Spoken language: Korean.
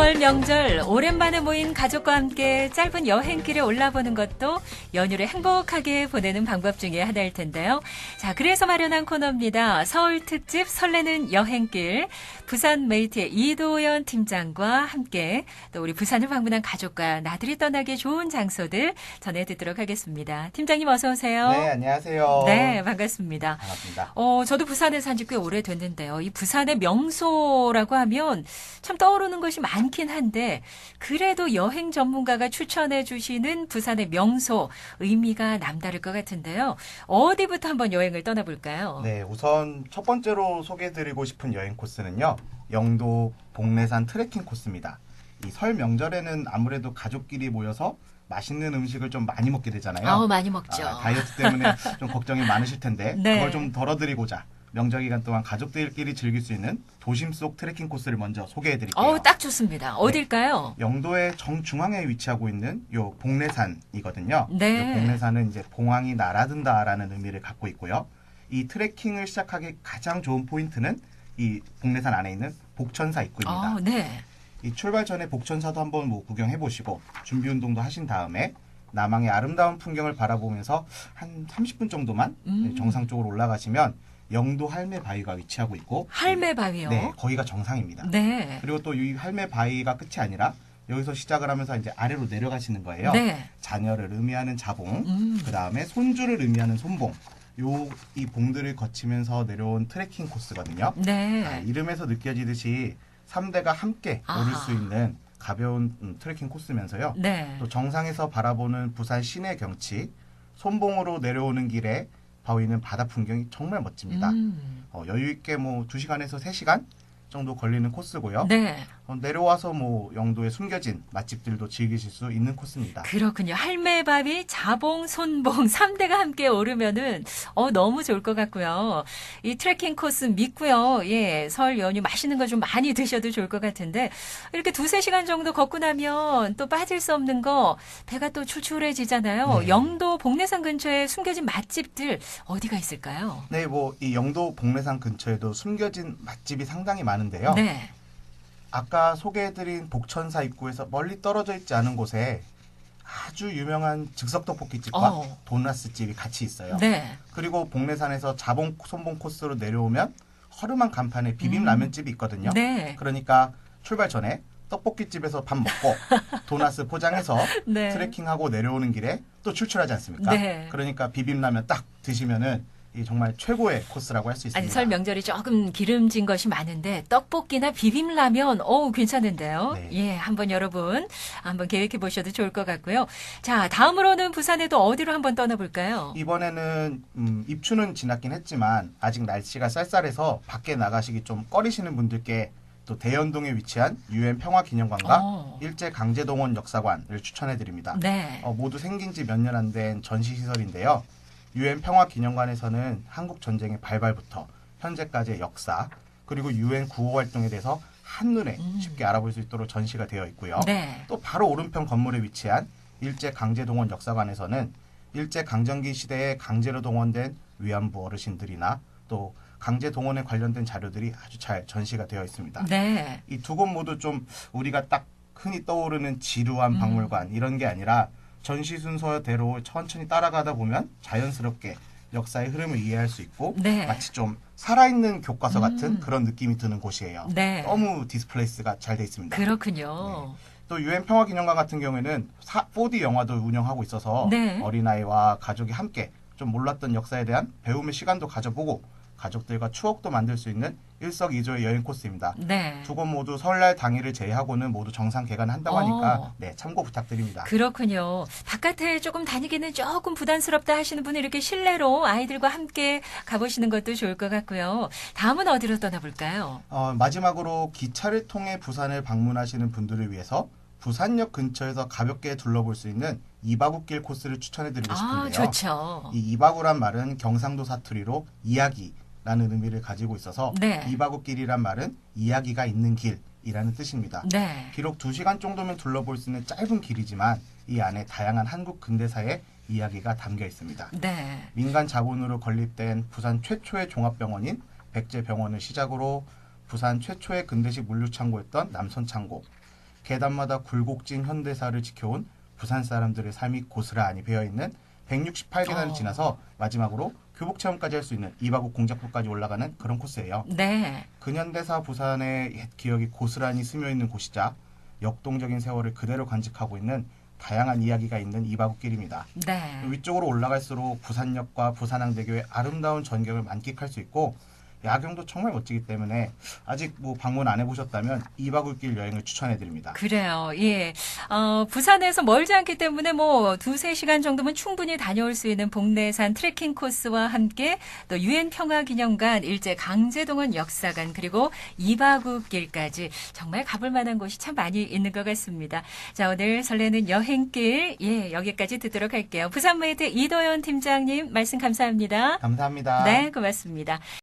설 명절 오랜만에 모인 가족과 함께 짧은 여행길에 올라보는 것도 연휴를 행복하게 보내는 방법 중에 하나일 텐데요. 자, 그래서 마련한 코너입니다. 서울 특집 설레는 여행길. 부산 메이트의 이도연 팀장과 함께 또 우리 부산을 방문한 가족과 나들이 떠나기 좋은 장소들 전해 듣도록 하겠습니다. 팀장님 어서 오세요. 네, 안녕하세요. 네, 반갑습니다. 반갑습니다. 어, 저도 부산에 산지꽤 오래됐는데요. 이 부산의 명소라고 하면 참 떠오르는 것이 많긴 한데 그래도 여행 전문가가 추천해 주시는 부산의 명소 의미가 남다를 것 같은데요. 어디부터 한번 여행을 떠나볼까요? 네, 우선 첫 번째로 소개해드리고 싶은 여행 코스는요. 영도 복례산 트레킹 코스입니다. 이 설 명절에는 아무래도 가족끼리 모여서 맛있는 음식을 좀 많이 먹게 되잖아요. 아우 많이 먹죠. 아, 다이어트 때문에 좀 걱정이 많으실 텐데 네. 그걸 좀 덜어드리고자 명절 기간 동안 가족들끼리 즐길 수 있는 도심 속 트레킹 코스를 먼저 소개해 드릴게요. 어우 딱 좋습니다. 어딜까요? 영도의 정중앙에 위치하고 있는 요 복례산이거든요. 네. 요 복례산은 이제 봉황이 날아든다라는 의미를 갖고 있고요. 이 트레킹을 시작하기 가장 좋은 포인트는 이 복례산 안에 있는 복천사 입구입니다. 어, 네. 이 출발 전에 복천사도 한번 뭐 구경해 보시고 준비 운동도 하신 다음에 남항의 아름다운 풍경을 바라보면서 한 30분 정도만 음. 정상 쪽으로 올라가시면 영도 할매 바위가 위치하고 있고 할매 바위요. 네, 거기가 정상입니다. 네. 그리고 또 이 할매 바위가 끝이 아니라 여기서 시작을 하면서 이제 아래로 내려가시는 거예요. 네. 자녀를 의미하는 자봉, 음. 그 다음에 손주를 의미하는 손봉. 요 이 봉들을 거치면서 내려온 트레킹 코스거든요. 네. 아, 이름에서 느껴지듯이 3대가 함께 아하. 오를 수 있는 가벼운 음, 트레킹 코스면서요. 네. 또 정상에서 바라보는 부산 시내 경치, 손봉으로 내려오는 길에 보이는 바다 풍경이 정말 멋집니다. 음. 어, 여유 있게 뭐 2시간에서 3시간 정도 걸리는 코스고요. 네. 어, 내려와서 뭐 영도에 숨겨진 맛집들도 즐기실 수 있는 코스입니다. 그렇군요. 할매밥이 자봉, 손봉 3대가 함께 오르면은 어 너무 좋을 것 같고요. 이 트레킹 코스 믿고요. 예, 설 연휴 맛있는 거 좀 많이 드셔도 좋을 것 같은데 이렇게 두세 시간 정도 걷고 나면 또 빠질 수 없는 거 배가 또 출출해지잖아요. 네. 영도 복례산 근처에 숨겨진 맛집들 어디가 있을까요? 네, 뭐 이 영도 복례산 근처에도 숨겨진 맛집이 상당히 많은 데요. 네. 아까 소개해드린 복천사 입구에서 멀리 떨어져 있지 않은 곳에 아주 유명한 즉석 떡볶이집과 어. 도나스 집이 같이 있어요. 네. 그리고 복례산에서 자봉 손봉 코스로 내려오면 허름한 간판에 비빔 음. 라면집이 있거든요. 네. 그러니까 출발 전에 떡볶이집에서 밥 먹고 도나스 포장해서 네. 트레킹하고 내려오는 길에 또 출출하지 않습니까? 네. 그러니까 비빔라면 딱 드시면은 이 정말 최고의 코스라고 할 수 있습니다. 아니 설 명절이 조금 기름진 것이 많은데 떡볶이나 비빔라면 어우 괜찮은데요. 네. 예, 한번 여러분 한번 계획해 보셔도 좋을 것 같고요. 자, 다음으로는 부산에도 어디로 한번 떠나 볼까요? 이번에는 음, 입추는 지났긴 했지만 아직 날씨가 쌀쌀해서 밖에 나가시기 좀 꺼리시는 분들께 또 대연동에 위치한 유엔 평화기념관과 어. 일제 강제동원 역사관을 추천해 드립니다. 네. 어, 모두 생긴 지 몇 년 안 된 전시 시설인데요. 유엔 평화기념관에서는 한국 전쟁의 발발부터 현재까지의 역사 그리고 유엔 구호 활동에 대해서 한눈에 음. 쉽게 알아볼 수 있도록 전시가 되어 있고요. 네. 또 바로 오른편 건물에 위치한 일제 강제동원 역사관에서는 일제 강점기 시대에 강제로 동원된 위안부 어르신들이나 또 강제 동원에 관련된 자료들이 아주 잘 전시가 되어 있습니다. 네. 이 두 곳 모두 좀 우리가 딱 흔히 떠오르는 지루한 음. 박물관 이런 게 아니라 전시 순서대로 천천히 따라가다 보면 자연스럽게 역사의 흐름을 이해할 수 있고 네. 마치 좀 살아있는 교과서 같은 음. 그런 느낌이 드는 곳이에요. 네. 너무 디스플레이스가 잘 돼 있습니다. 그렇군요. 또 유엔 평화 기념관 같은 경우에는 4D 영화도 운영하고 있어서 네. 어린아이와 가족이 함께 좀 몰랐던 역사에 대한 배움의 시간도 가져보고 가족들과 추억도 만들 수 있는 일석이조의 여행 코스입니다. 네. 두 곳 모두 설날 당일을 제외하고는 모두 정상 개관한다고 어. 하니까 네 참고 부탁드립니다. 그렇군요. 바깥에 조금 다니기는 조금 부담스럽다 하시는 분은 이렇게 실내로 아이들과 함께 가보시는 것도 좋을 것 같고요. 다음은 어디로 떠나볼까요? 어, 마지막으로 기차를 통해 부산을 방문하시는 분들을 위해서 부산역 근처에서 가볍게 둘러볼 수 있는 이바구길 코스를 추천해드리고 아, 싶은데요. 좋죠. 이 이바구란 말은 경상도 사투리로 이야기 라는 의미를 가지고 있어서 네. 이바구길이란 말은 이야기가 있는 길이라는 뜻입니다. 네. 비록 2시간 정도면 둘러볼 수 있는 짧은 길이지만 이 안에 다양한 한국 근대사의 이야기가 담겨 있습니다. 네. 민간 자본으로 건립된 부산 최초의 종합병원인 백제병원을 시작으로 부산 최초의 근대식 물류창고였던 남선창고, 계단마다 굴곡진 현대사를 지켜온 부산 사람들의 삶이 고스란히 배어 있는 168계단을 어. 지나서 마지막으로 교복 체험까지 할 수 있는 이바구 공작부까지 올라가는 그런 코스예요. 네. 근현대사 부산의 옛 기억이 고스란히 스며 있는 곳이자 역동적인 세월을 그대로 간직하고 있는 다양한 이야기가 있는 이바구길입니다. 네. 위쪽으로 올라갈수록 부산역과 부산항대교의 아름다운 전경을 만끽할 수 있고 야경도 정말 멋지기 때문에 아직 뭐 방문 안 해보셨다면 이바구길 여행을 추천해드립니다. 그래요. 예. 어, 부산에서 멀지 않기 때문에 뭐 두세 시간 정도면 충분히 다녀올 수 있는 복내산 트레킹 코스와 함께 또 유엔 평화 기념관, 일제 강제동원 역사관 그리고 이바구 길까지 정말 가볼 만한 곳이 참 많이 있는 것 같습니다. 자, 오늘 설레는 여행길 예, 여기까지 듣도록 할게요. 부산메이트 이도현 팀장님 말씀 감사합니다. 감사합니다. 네, 고맙습니다.